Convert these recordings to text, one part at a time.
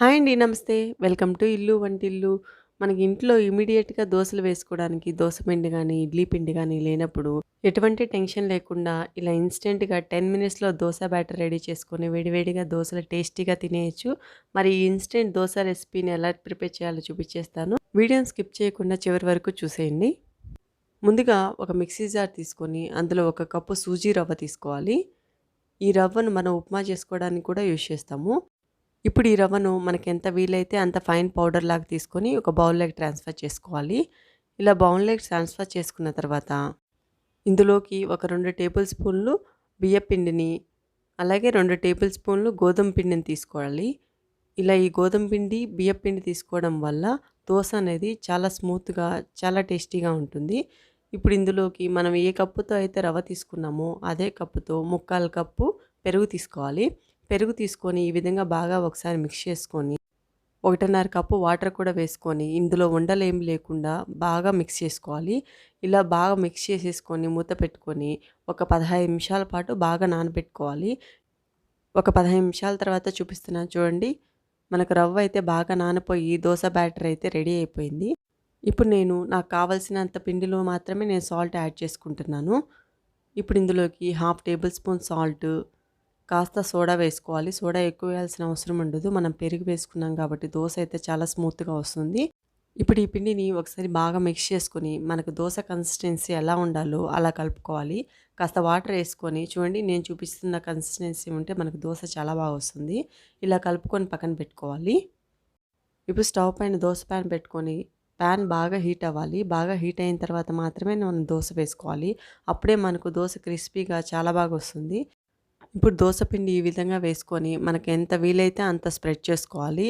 Hi అండి నమస్తే. Welcome to ఇల్లు వంటిల్లు. మనకి ఇంట్లో ఇమీడియట్గా దోశలు వేసుకోవడానికి దోశ పిండి కానీ ఇడ్లీ పిండి కానీ లేనప్పుడు ఎటువంటి టెన్షన్ లేకుండా ఇలా ఇన్స్టెంట్గా టెన్ మినిట్స్లో దోశ బ్యాటర్ రెడీ చేసుకొని వేడివేడిగా దోశలు టేస్టీగా తినేయచ్చు. మరి ఈ ఇన్స్టెంట్ దోశ రెసిపీని ఎలా ప్రిపేర్ చేయాలో చూపించేస్తాను. వీడియోని స్కిప్ చేయకుండా చివరి వరకు చూసేయండి. ముందుగా ఒక మిక్సీ జార్ తీసుకొని అందులో ఒక కప్పు సూజీ రవ్వ తీసుకోవాలి. ఈ రవ్వను మనం ఉప్మా చేసుకోవడానికి కూడా యూజ్ చేస్తాము. ఇప్పుడు ఈ రవ్వను మనకి ఎంత వీలైతే అంత ఫైన్ పౌడర్ లాగా తీసుకొని ఒక బౌల్లోకి ట్రాన్స్ఫర్ చేసుకోవాలి. ఇలా బౌల్లోకి ట్రాన్స్ఫర్ చేసుకున్న తర్వాత ఇందులోకి ఒక రెండు టేబుల్ స్పూన్లు బియ్య పిండిని అలాగే రెండు టేబుల్ స్పూన్లు గోధుమ పిండిని తీసుకోవాలి. ఇలా ఈ గోధుమ పిండి బియ్య పిండి తీసుకోవడం వల్ల దోశ అనేది చాలా స్మూత్గా చాలా టేస్టీగా ఉంటుంది. ఇప్పుడు ఇందులోకి మనం ఏ కప్పుతో అయితే రవ్వ తీసుకున్నామో అదే కప్పుతో ముక్కాలు కప్పు పెరుగు తీసుకోవాలి. పెరుగు తీసుకొని ఈ విధంగా బాగా ఒకసారి మిక్స్ చేసుకొని ఒకటిన్నర కప్పు వాటర్ కూడా వేసుకొని ఇందులో ఉండలేం లేకుండా బాగా మిక్స్ చేసుకోవాలి. ఇలా బాగా మిక్స్ చేసేసుకొని మూత పెట్టుకొని ఒక పదహైదు నిమిషాల పాటు బాగా నానబెట్టుకోవాలి. ఒక పదహైదు నిమిషాల తర్వాత చూపిస్తున్నాను చూడండి. మనకు రవ్వ అయితే బాగా నానపోయి దోశ బ్యాటర్ అయితే రెడీ అయిపోయింది. ఇప్పుడు నేను నాకు కావలసినంత పిండిలో మాత్రమే నేను సాల్ట్ యాడ్ చేసుకుంటున్నాను. ఇప్పుడు ఇందులోకి హాఫ్ టేబుల్ స్పూన్ సాల్ట్ కాస్త సోడా వేసుకోవాలి. సోడా ఎక్కువ వేయాల్సిన అవసరం ఉండదు. మనం పెరుగు వేసుకున్నాం కాబట్టి దోశ అయితే చాలా స్మూత్గా వస్తుంది. ఇప్పుడు ఈ పిండిని ఒకసారి బాగా మిక్స్ చేసుకొని మనకు దోశ కన్సిస్టెన్సీ ఎలా ఉండాలో అలా కలుపుకోవాలి. కాస్త వాటర్ వేసుకొని చూడండి నేను చూపిస్తున్న కన్సిస్టెన్సీ ఉంటే మనకు దోశ చాలా బాగా వస్తుంది. ఇలా కలుపుకొని పక్కన పెట్టుకోవాలి. ఇప్పుడు స్టవ్ పైన దోశ ప్యాన్ పెట్టుకొని ప్యాన్ బాగా హీట్ అవ్వాలి. బాగా హీట్ అయిన తర్వాత మాత్రమే మనం దోశ వేసుకోవాలి. అప్పుడే మనకు దోశ క్రిస్పీగా చాలా బాగా వస్తుంది. ఇప్పుడు దోశపిండి ఈ విధంగా వేసుకొని మనకు ఎంత వీలైతే అంత స్ప్రెడ్ చేసుకోవాలి.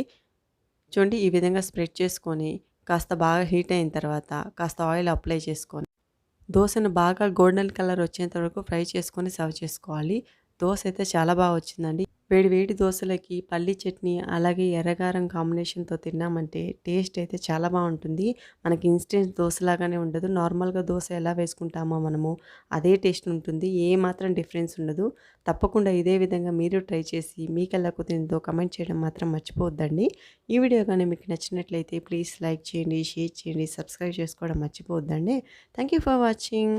చూడండి ఈ విధంగా స్ప్రెడ్ చేసుకొని కాస్త బాగా హీట్ అయిన తర్వాత కాస్త ఆయిల్ అప్లై చేసుకొని దోశను బాగా గోల్డెన్ కలర్ వచ్చేంత వరకు ఫ్రై చేసుకొని సర్వ్ చేసుకోవాలి. దోశ అయితే చాలా బాగా వచ్చిందండి. వేడి వేడి దోశలకి పల్లి చట్నీ అలాగే ఎర్రగారం కాంబినేషన్తో తిన్నామంటే టేస్ట్ అయితే చాలా బాగుంటుంది. మనకి ఇన్స్టెంట్ దోశలాగానే ఉండదు. నార్మల్గా దోశ ఎలా వేసుకుంటామో మనము అదే టేస్ట్ ఉంటుంది. ఏ మాత్రం డిఫరెన్స్ ఉండదు. తప్పకుండా ఇదే విధంగా మీరు ట్రై చేసి మీకు ఎలా కుదిరిందో కమెంట్ చేయడం మాత్రం మర్చిపోవద్దండి. ఈ వీడియో కానీ మీకు నచ్చినట్లయితే ప్లీజ్ లైక్ చేయండి షేర్ చేయండి సబ్స్క్రైబ్ చేసుకోవడం మర్చిపోవద్దండి. Thank you for watching.